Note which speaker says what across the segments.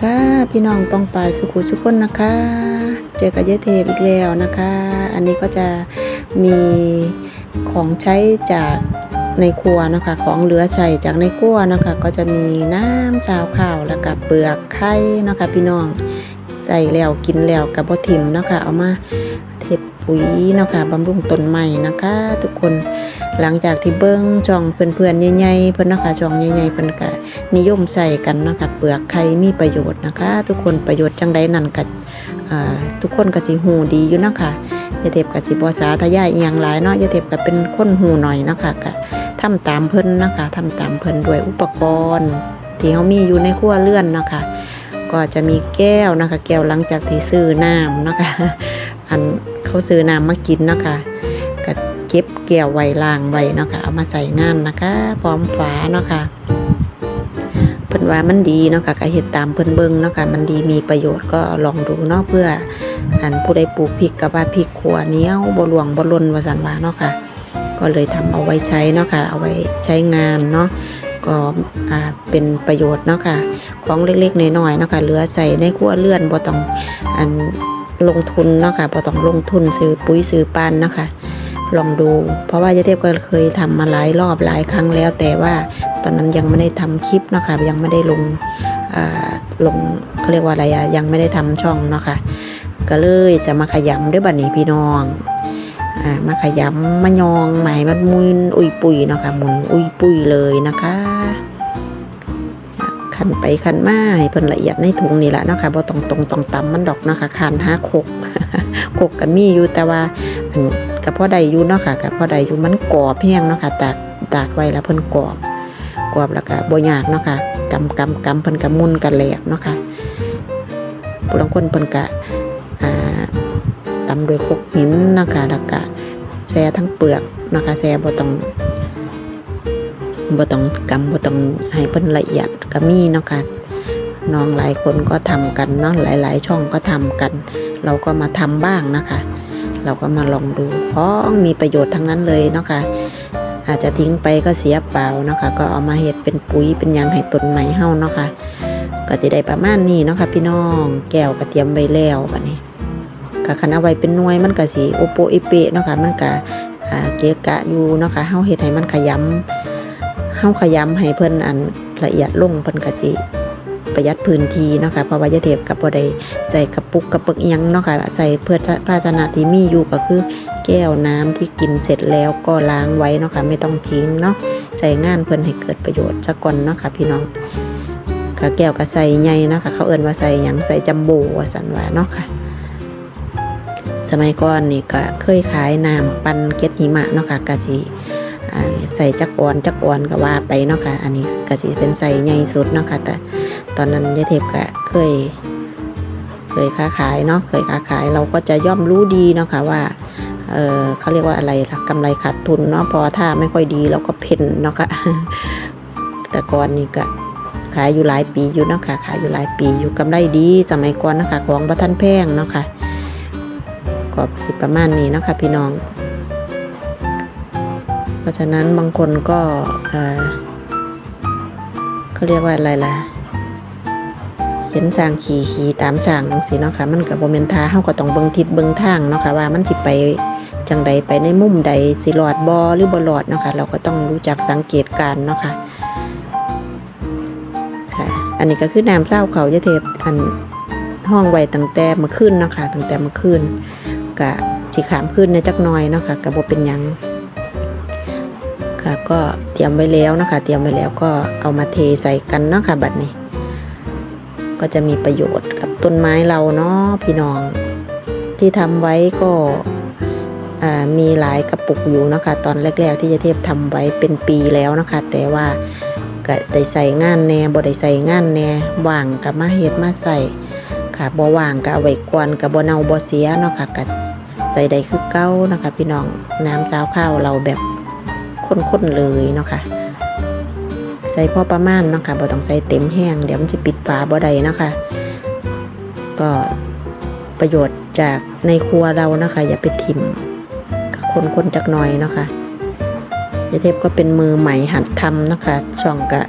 Speaker 1: ค่ะ พี่น้องปองปายสุขุสุขคนนะคะ เจอกับเยายเทพอีกแล้วนะคะ อันนี้ก็จะมีของใช้จากในครัวนะคะ ของเหลือใช้จากในครัวนะคะ ก็จะมีน้ำชาวข้าวแล้วก็เปลือกไข่นะคะ พี่น้องใส่แล้วกินแล้วกับบทิมนะคะเอามาเทศปุ๋ยนะคะบำรุงต้นใหม่นะคะ ทุกคน หลังจากที่เบิ้งช่องเพื่อนๆใหญ่ๆเพื่อนนะคะช่องใหญ่ๆเพื่อนก็นิยมใส่กันนะคะเปลือกไข่มีประโยชน์นะคะ ทุกคนประโยชน์จังใดนั่นก็อ่าทุกคนก็สิหูดีอยู่นะคะยาเทพก็สิบ่สาทยายอียงหลายเนาะยาเทพก็เป็นคนหูหน่อยนะคะก็ทำตามเพิ่นนะคะทำตามเพิ่นด้วยอุปกรณ์ที่เขามีอยู่ในครัวเรือนนะคะ ก็จะมีแก้วนะคะ แก้วหลังจากที่ซื้อน้ำนะคะ อันเขาซื้อน้ำมากินนะคะก็ เก็บแก้วไว้ล้างไว้เนาะคะเอามาใส่งานนะคะ พร้อมฝาเนาะค่ะเพิ่นว่ามันดีเนาะค่ะก็เฮ็ดตามเพิ่นเบิ่งเนาะค่ะมันดีมีประโยชน์ก็ลองดูเนาะเพื่ออันผู้ใดปลูกพริกก็ว่าพริกขัวเนี้ยวบ่หลวงบ่หล่นว่าซั่นว่าเนาะค่ะ ก็เลยทำเอาไว้ใช้เนาะค่ะ เอาไว้ใช้งานเนาะก็เป็นประโยชน์เนาะค่ะ ของเล็กๆน้อยๆเนาะค่ะเหลือใส่ในครัวเรือนบ่ต้องอันลงทุนเนาะค่ะบ่ต้องลงทุนซื้อปุ๋ยซื้อปานเนาะค่ะ ลองดู เพราะว่ายายเทพก็เคยทำมาหลายรอบหลายครั้งแล้ว แต่ว่าตอนนั้นยังไม่ได้ทำคลิปเนาะค่ะยังไม่ได้ลงลงเขาเรียกว่าอะไรอะยังไม่ได้ทำช่องเนาะค่ะก็เลยจะมาขยำด้วยบัดนี้พี่น้องอมาขยำมายองใหม่มันมุนอุยปุยเนาะค่ะมุนอุยปุยเลยนะคะขันไปขันมาให้เพิ่นละเอียดในถุงนี่แหละเนาะค่ะบ่ต้องตรงต้องตำมันดอกเนาะค่ะขันห้าคกคกก็มีอยู่แต่ว่าอัน กับพ่อใดอยู่เนาะค่ะกับพ่อใดอยู่มันกรอบแห้งเนาะค่ะตากตากไว้แล้วเพิ่นกรอบกรอบแล้วก็บ่ยากเนาะค่ะกำกำกำเพิ่นก็มุนกันแหลกเนาะค่ะผู้ลางคนเพิ่นก็ตำด้วยคกหินเนาะค่ะแล้วก็แช่ทั้งเปลือกเนาะค่ะแช่บ่ต้องบ่ต้องกำบ่ต้องให้เพิ่นละเอียดก็มีเนาะค่ะน้องหลายคนก็ทำกันเนาะหลาย ๆ ช่องก็ทำกัน เราก็มาทำบ้างนะคะ เราก็มาลองดูของมีประโยชน์ทั้งนั้นเลยเนาะค่ะอาจจะทิ้งไปก็เสียเปล่าเนาะค่ะก็เอามาเฮ็ดเป็นปุ๋ยเป็นยังให้ต้นไม้เฮาเนาะค่ะก็จะได้ประมาณนี้เนาะค่ะพี่น้องแก้วก็เตรียมไว้แล้วบัดนี้ก็คันเอาไว้เป็นหน่วยมันก็สิโอโปเอเปะเนาะค่ะมันก็เกะกะอยู่เนาะค่ะเฮาเฮ็ดให้มันขยำเฮาขยำให้เพิ่นอันละเอียดลงเพิ่นก็สิ ประหยัดพื้นที่เนาะค่ะเพราะว่ายาเทพกับบ่ได้ใส่กระปุกกระปึกยังเนาะค่ะใส่เพื่อภาชนะที่มีอยู่ก็คือแก้วน้ำที่กินเสร็จแล้วก็ล้างไว้เนาะค่ะไม่ต้องทิ้งเนาะใส่งานเพิ่นให้เกิดประโยชน์สักก่อนเนาะค่ะพี่น้องค่ะแก้วก็ใส่ใหญ่นะคะ เขาเอิ่นว่าใส่หยังใส่จัมโบ้ว่าสันว่าเนาะค่ะสมัยก่อนนี่ก็เคยขายน้ำปั่นเก็ดหิมะเนาะค่ะกะสิอ่าใส่จักรออนจักรออนก็ว่าไปเนาะค่ะ อันนี้ก็สิเป็นใส่ใหญ่สุดเนาะค่ะแต่ ตอนนั้นยายเทพก็เคย เคยค้าขายเนาะเคยค้าขายเราก็จะย่อมรู้ดีเนาะค่ะว่าเออเขาเรียกว่าอะไรล่ะกำไรขาดทุนเนาะพอถ้าไม่ค่อยดีเราก็เพ่นเนาะค่ะแต่ก่อนนี่ก็ขายอยู่หลายปีอยู่เนาะค่ะขายอยู่หลายปีอยู่กำไรดีสมัยก่อนเนาะคะของประทันแพงเนาะค่ะก็สิประมาณนี้เนาะค่ะพี่น้อง เพราะฉะนั้นบางคนก็เออเขาเรียกว่าอะไรล่ะ เห็นสร้างขี่ขี่ตามสร้างจังซี่เนาะค่ะ มันก็บ่แม่นทาเฮาก็ต้องเบิ่งทิศเบิ่งทางเนาะค่ะว่ามันสิไปจังใดไปในมุมใดสิรอดบ่หรือบ่รอดเนาะค่ะเราก็ต้องรู้จักสังเกตการเนาะค่ะค่ะ อันนี้ก็คือน้ำเศร้าเขายะเทพอันห้องไว้ตั้งแต่เมื่อคืนเนาะค่ะตั้งแต่เมื่อคืนก็สิขามขึ้นในจักน่อยเนาะค่ะก็บ่เป็นยังค่ะก็เตรียมไว้แล้วเนาะค่ะเตรียมไว้แล้วก็เอามาเทใส่กันเนาะค่ะบัดนี้ ก็จะมีประโยชน์กับต้นไม้เราเนาะพี่น้อง ที่ทำไว้ก็มีหลายกระปุกอยู่นะคะ ตอนแรก ๆ ที่จะเทพทำไว้เป็นปีแล้วนะคะ แต่ว่าก็ได้ใส่งานแน่บ่ได้ใส่งานแน่ว่างกับมาเฮ็ดมาใส่ค่ะบ่ว่างก็เอาไว้กวนกับบ่เน่าบ่เสียเนาะค่ะก็ใส่ได้คือเก่านะคะ พี่น้องน้ำเจ้าข้าวเราแบบข้นๆเลยเนาะค่ะ ส่พอประมาณเนาะค่ะบ่ต้องใส่เต็มแห้งเดี๋ยวมันจะปิดฝาบ่ได้เนาะค่ะก็ประโยชน์จากในครัวเรานะคะ อย่าไปทิมคนคนจักหน่อยเนาะค่ะยายเทพก็เป็นมือใหม่หัดทำเนาะคะช่องกะ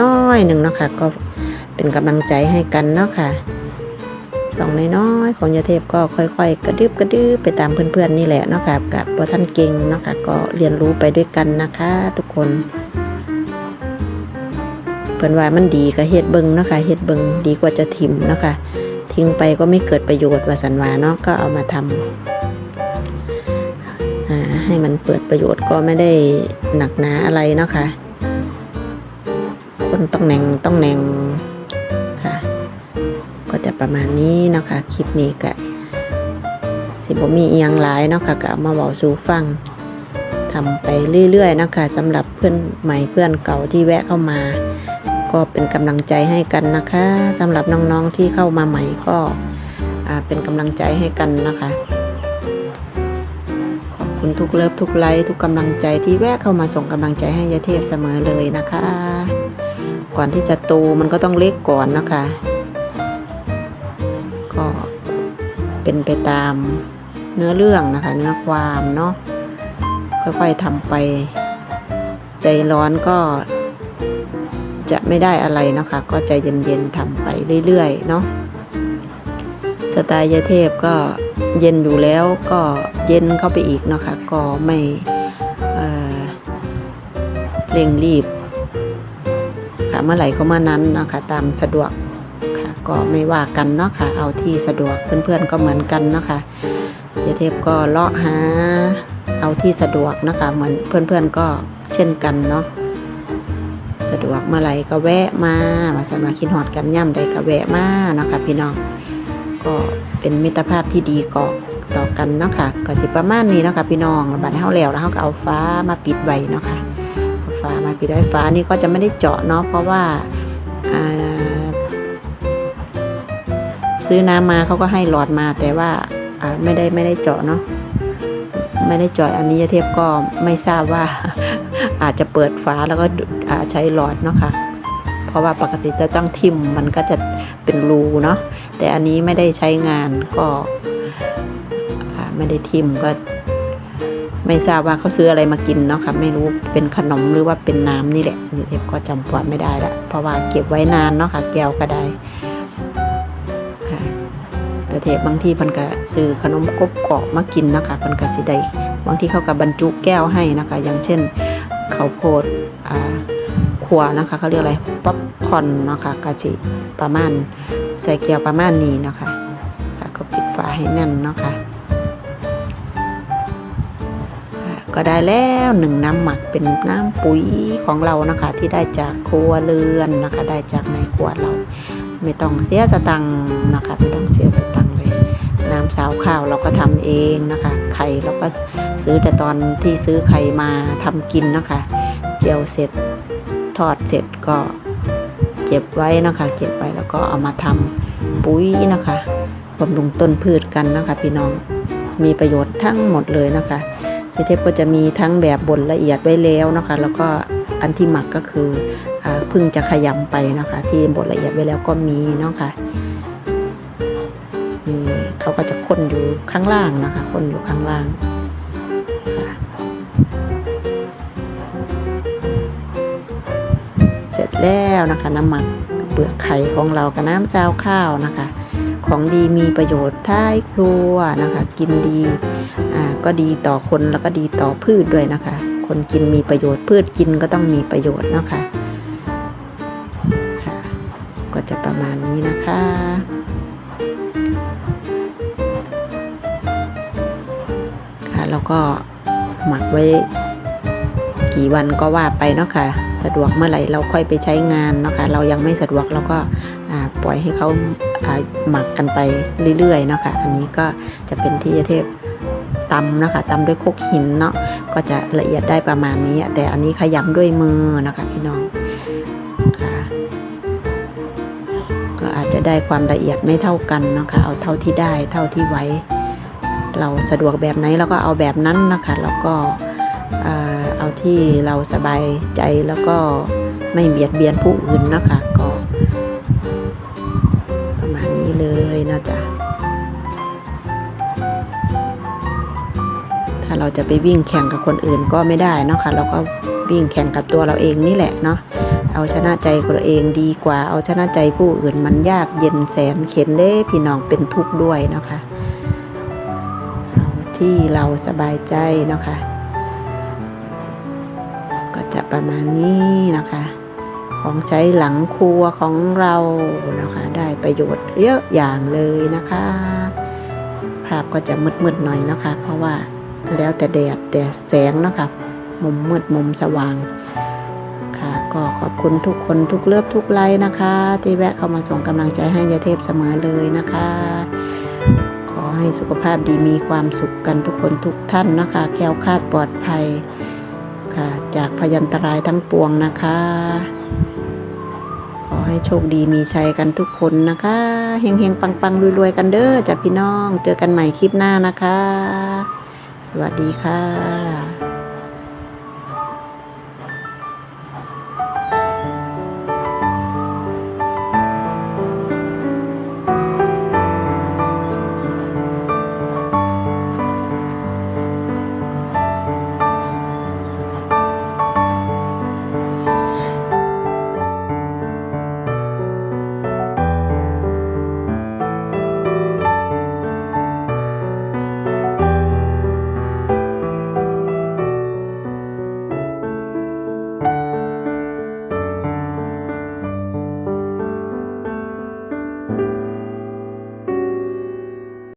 Speaker 1: น้อยๆหนึ่งเนาะค่ะก็เป็นกำลังใจให้กันเนาะค่ะช่องน้อยๆของยาเทพก็ค่อยๆ กระดึบกระดืบไปตามเพื่อนๆนี่แหละเนาะค่ะกับพอท่านเก่งเนาะค่ะก็เรียนรู้ไปด้วยกันนะคะ ทุกคน เพิ่นว่ามันดีก็เฮ็ดเบิงนะคะเฮ็ดเบิงดีกว่าจะถิ่มนะคะทิ้งไปก็ไม่เกิดประโยชน์ว่าสันวาเนาะก็เอามาทำอ่าให้มันเปิดประโยชน์ก็ไม่ได้หนักหนาอะไรเนาะค่ะคนต้องแหน่งต้องแหน่งค่ะ ก็จะประมาณนี้เนาะค่ะคลิปนี้ก็สิบมีเอียงหลายเนาะค่ะก็เอามาเว้าสู่ฟังทำไปเรื่อยๆเนาะคะสำหรับเพื่อนใหม่เพื่อนเก่าที่แวะเข้ามา ก็เป็นกำลังใจให้กันนะคะสำหรับน้องๆที่เข้ามาใหม่ก็เป็นกำลังใจให้กันนะคะ ขอบคุณทุกเลิฟทุกไลค์ทุกกำลังใจที่แวะเข้ามาส่งกำลังใจให้ยาเทพเสมอเลยนะคะ ก่อนที่จะโตมันก็ต้องเล็กก่อนนะคะ ก็เป็นไปตามเนื้อเรื่องนะคะ เนื้อความเนาะค่อยๆทำไป ใจร้อนก็ จะไม่ได้อะไรเนาะคะก็ใจเย็นๆทำไปเรื่อยๆเนาะสไตล์ยายเทพก็เย็นอยู่แล้วก็เย็นเข้าไปอีกเนาะคะก็ไม่เเร่งรีบค่ะเมื่อไหร่ก็เมื่อนั้นเนาะคะตามสะดวกค่ะก็ไม่ว่ากันเนาะค่ะเอาที่สะดวกเพื่อนๆก็เหมือนกันเนาะค่ะยายเทพก็เลาะหาเอาที่สะดวกนะคะเหมือนเพื่อนๆก็เช่นกันเนาะ สะดวกเมื่อไหร่ก็แวะมามาสมาคิดหอดกันย่ำใดก็แวะมาเนาะค่ะพี่น้องก็เป็นมิตรภาพที่ดีก่อต่อกันเนาะค่ะก็สิประมาณนี้เนาะค่ะพี่น้องบัดเฮาแล้วแล้วเฮาก็เอาฟ้ามาปิดไว้เนาะค่ะเอาฟ้ามาปิดไว้ฟ้านี่ก็จะไม่ได้เจาะเนาะเพราะว่าซื้อน้ำมาเขาก็ให้หลอดมาแต่ว่าไม่ได้ไม่ได้เจาะเนาะไม่ได้เจาะอันนี้ยาเทพก็ไม่ทราบว่า อาจจะเปิดฝาแล้วก็ใช้หลอดเนาะค่ะเพราะว่าปกติจะต้องทิมมันก็จะเป็นรูเนาะแต่อันนี้ไม่ได้ใช้งานก็ไม่ได้ทิมก็ไม่ทราบว่าเขาซื้ออะไรมากินเนาะค่ะไม่รู้เป็นขนมหรือว่าเป็นน้ำนี่แหละเด็กก็จำความไม่ได้ละเพราะว่าเก็บไว้นานเนาะค่ะแก้วก็ได้ค่ะแต่เทปบางที่เพันก็ซื้อขนมกบเกรอบมากินเนาะคะเพันก็สิได้บางที่เขากับบรรจุแก้วให้นะคะ อย่างเช่น ข้าวโพดอ่าขัวนะคะเขาเรียกอะไรป๊อปคอนเนาะคะกะจิประมาณใส่แก้วประมาณนี้นะคะค่ะก็ปิดฝาให้แน่นเนาะค่ะค่ะก็ได้แล้วหนึ่งน้ำหมักเป็นน้ำปุ๋ยของเรานะคะที่ได้จากครัวเรือนนะคะ ได้จากในครัวเรา ไม่ต้องเสียสตังค์นะคะ ไม่ต้องเสียสตังค์เลย น้ำสาวข้าวเราก็ทำเองนะคะ ไข่เราก็ซื้อแต่ตอนที่ซื้อไข่มาทำกินนะคะ เจียวเสร็จทอดเสร็จก็เก็บไว้นะคะ เก็บไว้แล้วก็เอามาทำปุ๋ยนะคะบำรุงต้นพืชกันนะคะ พี่น้องมีประโยชน์ทั้งหมดเลยนะคะพี่เทพก็จะมีทั้งแบบบดละเอียดไว้แล้วนะคะ แล้วก็อันที่หมักก็คืออาเพิ่งจะขยำไปนะคะ ที่บดละเอียดไว้แล้วก็มีเนาะค่ะมี ก็จะคนอยู่ข้างล่างนะคะ คนอยู่ข้างล่างเสร็จแล้วนะคะน้ำหมักเปลือกไข่ของเรากับน้ำซาวข้าวนะคะ ของดีมีประโยชน์ท้ายครัวนะคะ กินดีอ่าก็ดีต่อคนแล้วก็ดีต่อพืชด้วยนะคะ คนกินมีประโยชน์พืชกินก็ต้องมีประโยชน์นะคะค่ะ ก็จะประมาณนี้นะคะ แล้วก็หมักไว้กี่วันก็ว่าไปเนาะค่ะ สะดวกเมื่อไหร่เราค่อยไปใช้งานเนาะค่ะ เรายังไม่สะดวกเราก็ปล่อยให้เขาหมักกันไปเรื่อยๆเนาะค่ะ อันนี้ก็จะเป็นที่เทพตำนะคะตำด้วยโคกหินเนาะก็จะละเอียดได้ประมาณนี้ แต่อันนี้ขยำด้วยมือนะคะพี่น้องค่ะก็อาจจะได้ความละเอียดไม่เท่ากันเนาะค่ะเอาเท่าที่ได้เท่าที่ไหว เราสะดวกแบบไหนเราก็เอาแบบนั้นนะคะแล้วก็เอาที่เราสบายใจแล้วก็ไม่เบียดเบียนผู้อื่นนะคะก็ประมาณนี้เลยนะจ๊ะถ้าเราจะไปวิ่งแข่งกับคนอื่นก็ไม่ได้นะคะเราก็วิ่งแข่งกับตัวเราเองนี่แหละเนาะเอาชนะใจตัวเองดีกว่า เอาชนะใจผู้อื่นมันยากเย็นแสนเข็นเด้พี่น้องเป็นทุกข์ด้วยนะคะ ที่เราสบายใจเนาะคะก็จะประมาณนี้นะคะ ของใช้หลังครัวของเรานะคะ ได้ประโยชน์เยอะอย่างเลยนะคะ ภาพก็จะมืดๆหน่อยนะคะ เพราะว่าแล้วแต่แดดแต่แสงเนาะคะมุมมืดมุมสว่างค่ะ ก็ขอบคุณทุกคนทุกเลือบทุกไลน์นะคะ ที่แวะเข้ามาส่งกำลังใจให้ยาเทพเสมอเลยนะคะ อให้สุขภาพดีมีความสุขกันทุกคนทุกท่านนะคะ แคล้วคลาดปลอดภัยค่ะ จากพยันตรายทั้งปวงนะคะ ขอให้โชคดีมีชัยกันทุกคนนะคะเฮงเฮงปังปังรวยๆกันเด้อจากพี่น้อง เจอกันใหม่คลิปหน้านะคะ สวัสดีค่ะ